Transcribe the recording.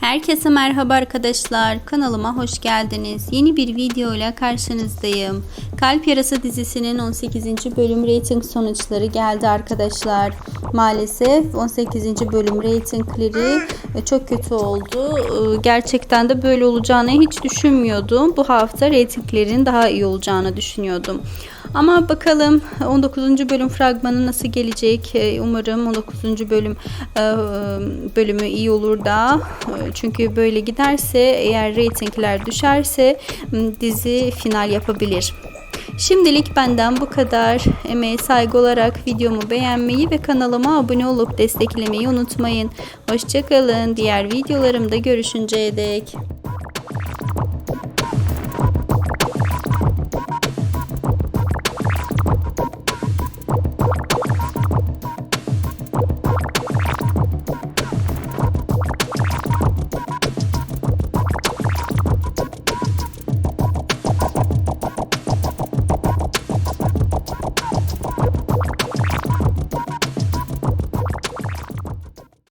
Herkese merhaba arkadaşlar. Kanalıma hoş geldiniz. Yeni bir video ile karşınızdayım. Kalp Yarası dizisinin 18. bölüm reyting sonuçları geldi arkadaşlar. Maalesef 18. bölüm reytingleri e, çok kötü oldu. E, Gerçekten de böyle olacağını hiç düşünmüyordum. Bu hafta reytinglerin daha iyi olacağını düşünüyordum. Ama bakalım 19. bölüm fragmanı nasıl gelecek? E, Umarım 19. bölüm bölümü iyi olur da çünkü böyle giderse eğer reytingler düşerse dizi final yapabilir. Şimdilik benden bu kadar. Emeğe saygı olarak videomu beğenmeyi ve kanalıma abone olup desteklemeyi unutmayın. Hoşçakalın. Diğer videolarımda görüşünceye dek.